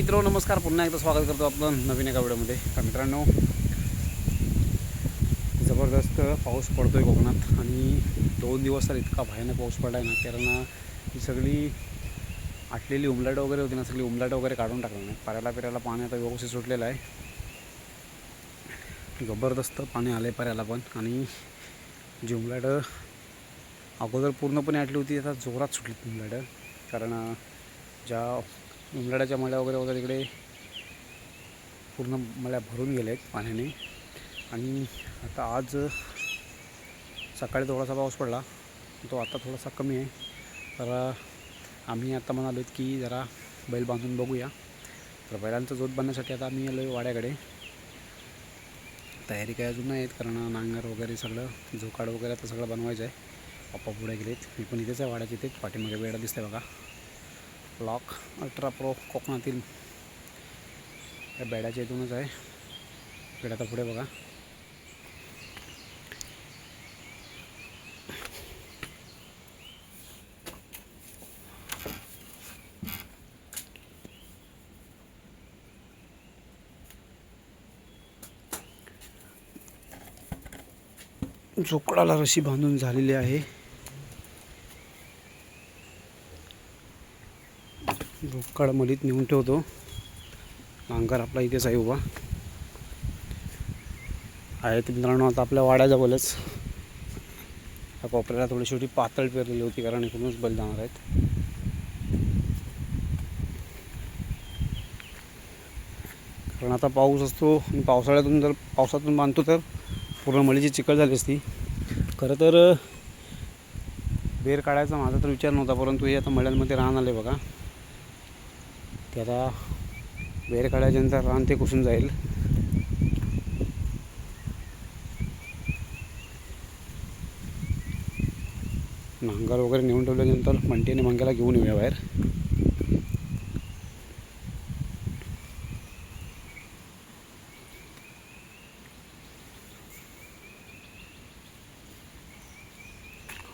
मित्र नमस्कार. पुन्हा एकदा स्वागत करतो आपलं नवीन एका व्हिडिओमध्ये. तर मित्रांनो जबरदस्त पाऊस पडतो आहे कोकणात आणि दोन दिवस तर इतका भयानक पाऊस पडला आहे ना कारण ही सगळी आटलेली उमलाट वगैरे होती ना सगळी उमलाट वगैरे काढून टाकलं नाही पर्याला पिरायला पाणी आता व्यवस्थित सुटलेलं आहे. जबरदस्त पाणी आलं आहे पर्याला पण. आणि जी उमलाटं अगोदर पूर्णपणे आटली होती आता जोरात सुटली उमलाटं. कारण ज्या उमलाड्याच्या मळ्या वगैरे होत्या तिकडे. पूर्ण मळ्या भरून गेल्या आहेत पाण्याने. आणि आता आज सकाळी थोडासा पाऊस पडला. तो आता थोडासा कमी आहे. तर आम्ही आता म्हणालो आहेत की जरा बैल बांधून बघूया. तर बैलांचा जोत बांधण्यासाठी आता आम्ही आलो आहे वाड्याकडे. तयारी काय अजून नाही आहेत कारण नांगर वगैरे सगळं झोकाड वगैरे आता सगळं बनवायचं आहे. पप्पा पुढे गेलेत. मी पण इथेच आहे वाड्याच्या इथे. पाठीमागे वेळा दिसते बघा. लॉक अल्ट्रा प्रो कोकणातील या बेड्याच्या इथूनच आहे. बेड्याचा पुढे बघा. झोकडाला रशी बांधून झालेली आहे. झोकाड मलीत नेऊन ठेवतो. नांगर आपला इथेच आहे उभा. आहे ते मित्रांनो आता आपल्या वाड्याजवळच त्या कोपऱ्याला थोडी शेवटी पातळ पेरलेली होती कारण इकडूनच बैल जाणार आहेत. कारण आता पाऊस असतो आणि पावसाळ्यातून जर पावसातून बांधतो तर पूर्ण मळीची चिकट झाली असती. खरं तर बेर काढायचा माझा तर विचार नव्हता परंतु हे आता मळ्यांमध्ये राहणार आले बघा. ते आता बेर काढायच्यानंतर रान ते कुसून जाईल. नांगर वगैरे नेऊन ठेवल्यानंतर मंटी आणि मंग्याला घेऊन येऊया बाहेर.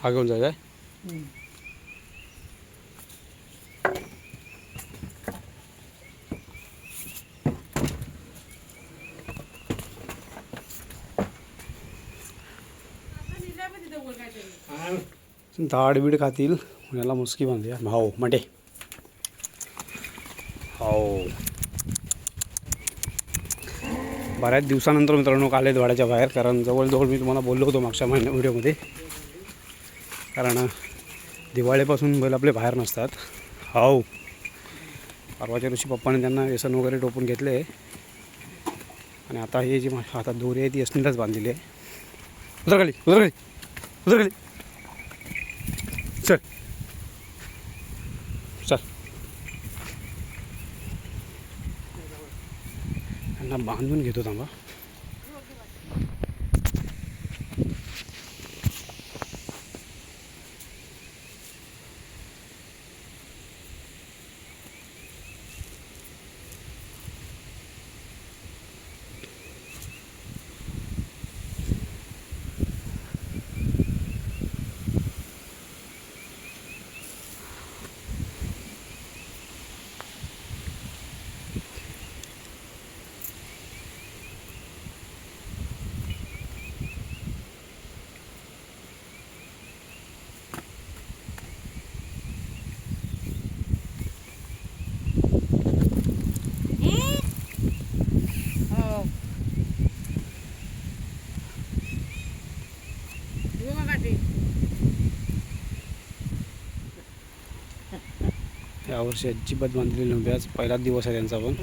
हा घेऊन जायचं आहे दाढ बीड खातील. याला मुसकी बांधूया. भाऊ मटे हो बऱ्याच दिवसानंतर मित्रांनो आले वाड्याच्या बाहेर कारण जवळजवळ मी तुम्हाला बोललो होतो मागच्या महिन्या व्हिडिओमध्ये. कारण दिवाळीपासून बैल आपले बाहेर नसतात. हो परवाच्या दिवशी पप्पाने त्यांना व्यसन वगैरे टोपून घेतले. आणि आता हे जी मा- हातात दोरी आहे ती असणीलाच बांधलेली आहे. उतर खाली उतर खाली खाली. चल. चल. त्यांना बांधून घेतो थांबा. यावर्षी अजिबात बांधलेली नव्हती. आज पहिलाच दिवस आहे त्यांचा पण.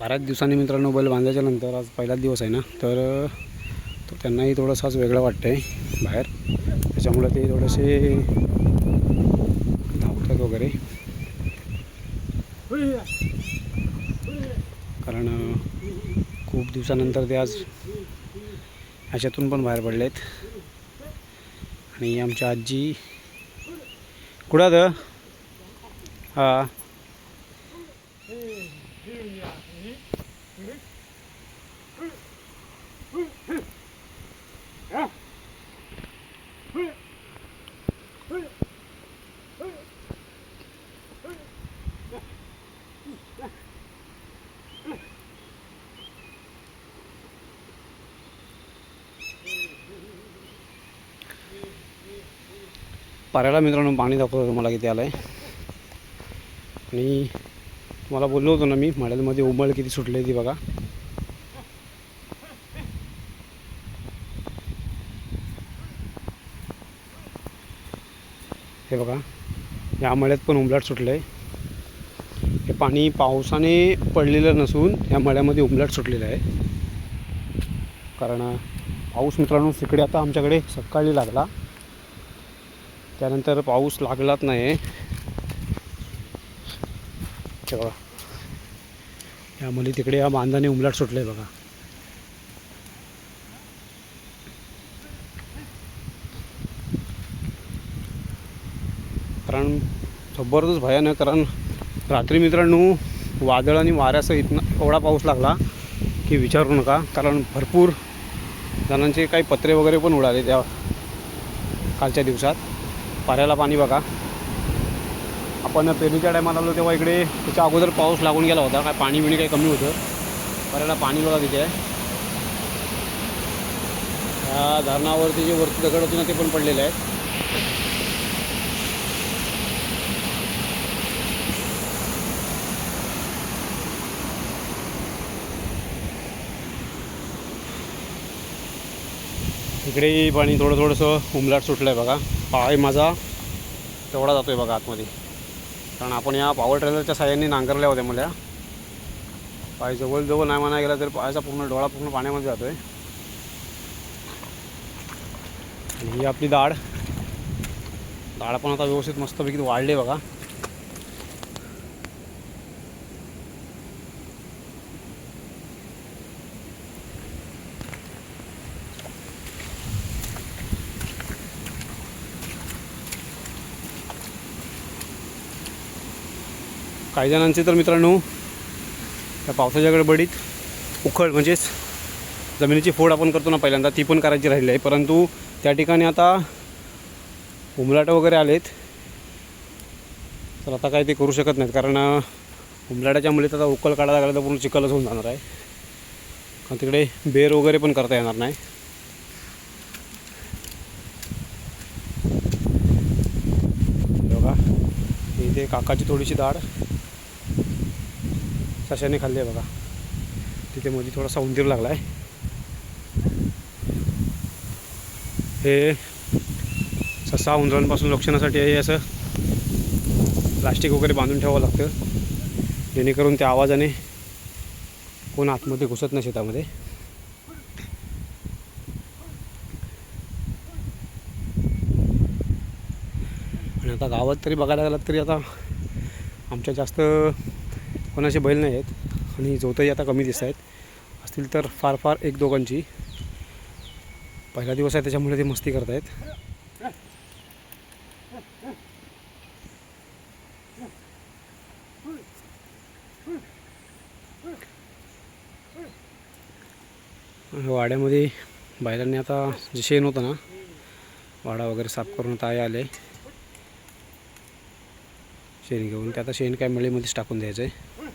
बऱ्याच दिवसांनी मित्रांनो बैल बांधायच्या नंतर आज पहिलाच दिवस आहे ना तर तो त्यांनाही थोडंसं आज वेगळं वाटतं आहे बाहेर. त्याच्यामुळे ते थोडेसे वगैरे. कारण खूप दिवसानंतर ते आज अशातून पण बाहेर पडले आहेत आणि आमच्या आजी कुठं हां. पाऱ्याला मित्रांनो पाणी दाखवतो तुम्हाला किती आलं आहे आणि तुम्हाला बोललो होतो ना मी मळ्यामध्ये उमळ किती सुटली ती बघा. हे बघा या मळ्यात पण उमलाट सुटलं आहे हे पाणी पावसाने पडलेलं नसून या मळ्यामध्ये उमलाट सुटलेलं आहे. कारण पाऊस मित्रांनो तिकडे आता आमच्याकडे सकाळी लागला. त्यानंतर पाऊस लागलाच नाही हे बघा. यामध्ये तिकडे या बांधाने उमलाट सुटलं आहे बघा. कारण जबरदस्त भयानक कारण रात्री मित्रांनो वादळ आणि वाऱ्यासह इथनं एवढा पाऊस लागला की विचारू नका. कारण भरपूर जणांचे काही पत्रे वगैरे पण उडाले त्या कालच्या दिवसात. पाऱ्याला पाणी बघा. आपण पेरणीच्या टायमात आलो तेव्हा इकडे त्याच्या अगोदर पाऊस लागून गेला होता. काय पाणी बिणी काही कमी होतं. पाऱ्याला पाणी बघा तिथे आहे. त्या धरणावरती जे वरती दगड होते ना ते पण पडलेले आहेत. इकडेही पाणी थोडं थोडंसं उमलाट सुटलं आहे बघा. पाय माझा तेवढा जातो आहे बघा आतमध्ये. कारण आपण या पॉवर ट्रेलरच्या साह्याने नांगरल्या होत्या मला पाय जवळजवळ नाही म्हणा गेला तर पायाचा पूर्ण डोळा पूर्ण पाण्यामध्ये जातो आहे ही आपली दाढ. दाढ पण आता व्यवस्थित मस्तपैकी वाढली आहे बघा. काही जणांचे तर मित्रांनो त्या पावसाच्या गडबडीत उखळ म्हणजेच जमिनीची फोड आपण करतो ना पहिल्यांदा ती पण करायची राहिली आहे. परंतु त्या ठिकाणी आता उमलाटं वगैरे आलेत. तर आता काय ते करू शकत नाहीत कारण अं, उमलाटाच्या मुलीत आता उकल काढायला लागला तर पूर्ण चिखलच होऊन जाणार आहे. कारण तिकडे बेर वगैरे पण करता येणार नाही. बघा इथे काकाची थोडीशी दाढ. सशाने खाल्ली आहे बघा. तिथे मध्ये थोडासा उंदीर लागला आहे हे ससा उंदरांपासून रक्षणासाठी हे असं प्लास्टिक वगैरे बांधून ठेवावं लागतं. जेणेकरून त्या आवाजाने कोण आतमध्ये घुसत नाही शेतामध्ये आणि आता गावात तरी बघायला गेलात तरी आता आमच्या जास्त कोणाचे बैल नाही आहेत आणि जोतही आता कमी दिसत आहेत. असतील तर फार फार एक दोघांची. पहिला दिवस आहे त्याच्यामुळे ते मस्ती करतायत. वाड्यामध्ये बैलांनी आता जे शेण होतं ना वाडा वगैरे साफ करून आता आले. शेण घेऊन ते आता शेण काय मळीमध्येच टाकून द्यायचं आहे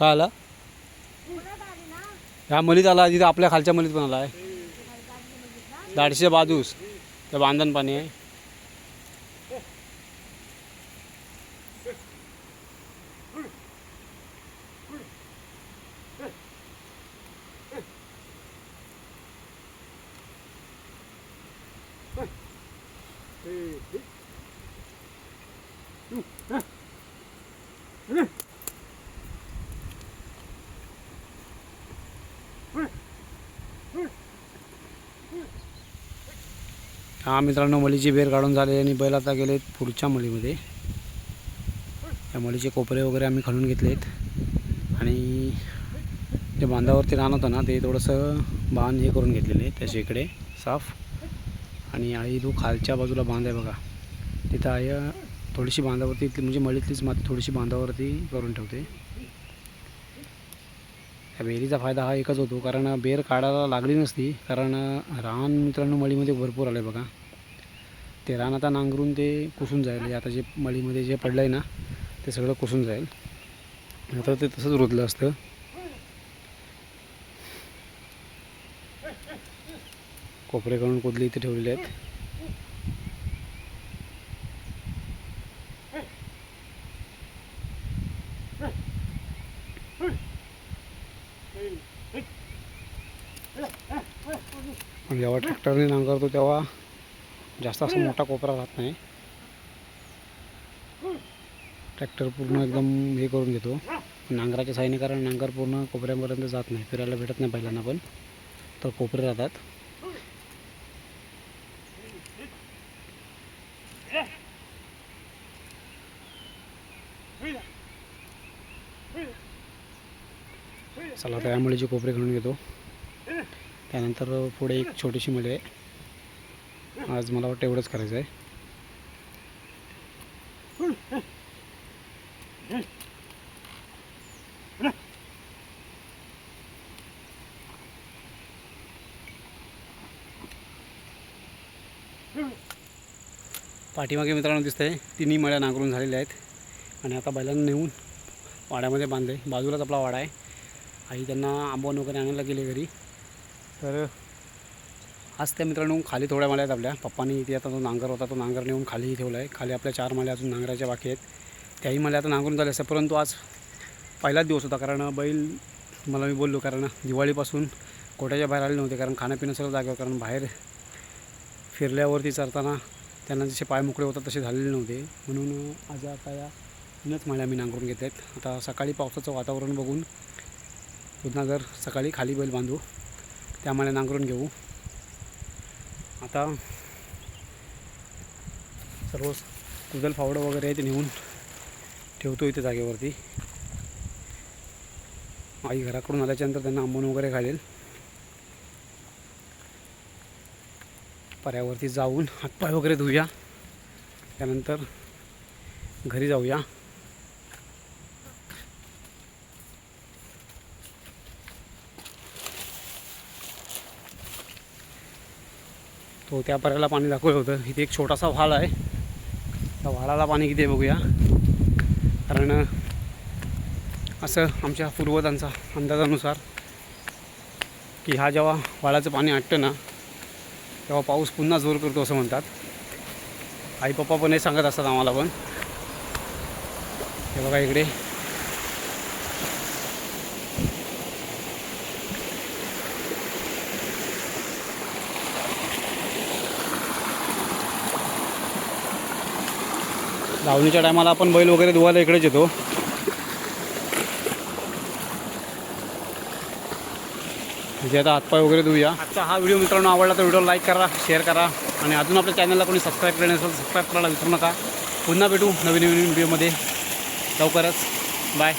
काय आला? ह्या मलीत आला तिथं आपल्या खालच्या मलीत पण आला आहे. दाडशीच्या बाजूस त्या बांधण पाणी आहे. हा मित्रांनो मलीची बेर काढून झाले आणि बैल आता गेले पुढच्या मळीमध्ये त्या मलीचे कोपरे वगैरे आम्ही खणून घेतलेत. आणि जे बांधावरती रान होतं ना ते थोडंसं बांध हे करून घेतलेले आहे त्याच्या इकडे साफ. आणि आई तू खालच्या बाजूला बांध आहे बघा तिथं आई थोडीशी बांधावरती म्हणजे मळीतलीच माती थोडीशी बांधावरती करून ठेवते. त्या बेरीचा फायदा हा एकच होतो कारण बेर काढायला लागली नसती कारण रान मित्रांनो मळीमध्ये भरपूर आलं आहे बघा. ते रान आता नांगरून ते कुसून जाईल आता जे मळीमध्ये जे पडलं आहे ना ते सगळं कुसून जाईल. आता ते तसंच रुजलं असतं. कोपरे करून कोदले इथे ठेवलेले आहेत. जेव्हा ट्रॅक्टरने नांगरतो तेव्हा जास्त असा मोठा कोपरा राहत नाही. ट्रॅक्टर पूर्ण एकदम हे करून घेतो. नांगराच्या साईने कारण नांगर पूर्ण कोपऱ्यापर्यंत जात नाही फिरायला भेटत नाही पहिल्यांदा पण. तर कोपरे राहतात. चला त्यामुळे जे कोपरे घेऊन घेतो. त्यानंतर पुढे एक छोटीशी मळी आहे. आज मला वाटतं एवढंच करायचं आहे. पाठीमागे मित्रांनो दिसतंय तिन्ही मळ्या नांगरून झालेल्या आहेत. आणि आता बैलांना नेऊन वाड्यामध्ये बांधले बाजूलाच आपला वाडा आहे. आई त्यांना आंबवण वगैरे आणायला गेले घरी. तर आज त्या मित्रांनो खाली थोड्या माल्या आहेत आपल्या. पप्पानी इथे आता तो नांगर होता तो नांगर नेऊन खाली ठेवला आहे खाली आपल्या चार माल्या अजून नांगराच्या बाकी आहेत. त्याही माळ्या आता नांगरून झाले असते परंतु आज पहिलाच दिवस होता कारण बैल मला मी बोललो कारण दिवाळीपासून कोट्याच्या बाहेर आले नव्हते कारण खाणंपिणं सगळं जागेवर कारण बाहेर फिरल्यावरती चरताना त्यांना जसे पाय मोकळे होतात तसे झालेले नव्हते. म्हणून आज आता या तीनच माळ्या मी नांगरून घेत आहेत आता सकाळी पावसाचं वातावरण बघून पुन्हा जर सकाळी खाली बैल बांधू त्यामुळे नांगरून घेऊ. आता सर्व कुदल फावडं वगैरे आहे ते नेऊन ठेवतो इथे जागेवरती. आई घराकडून आल्याच्यानंतर त्यांना आंबून वगैरे घालेल. पर्यावरती जाऊन हातपाय वगैरे धुऊया. त्यानंतर घरी जाऊया. तो त्या पर्याला पाणी दाखवलं होतं. इथे एक छोटासा व्हाल आहे. त्या व्हाळाला पाणी किती बघूया. कारण असं आमच्या पूर्वजांचा अंदाजानुसार की हा जेव्हा वाळाचं पाणी आटतं ना तेव्हा पाऊस पुन्हा जोर करतो असं म्हणतात. आई पप्पा पण हे सांगत असतात आम्हाला पण. हे बघा इकडे. धावणीच्या टायमाला आपण बैल वगैरे धुवायला इकडेच येतो. म्हणजे आता हातपाय वगैरे धुऊया. आजचा हा व्हिडिओ मित्रांनो आवडला तर व्हिडिओ लाईक करा शेअर करा आणि अजून आपल्या चॅनलला कोणी सबस्क्राईब केलं नसेल सबस्क्राईब करायला विसरू नका. पुन्हा भेटू नवीन नवीन व्हिडिओमध्ये लवकरच. बाय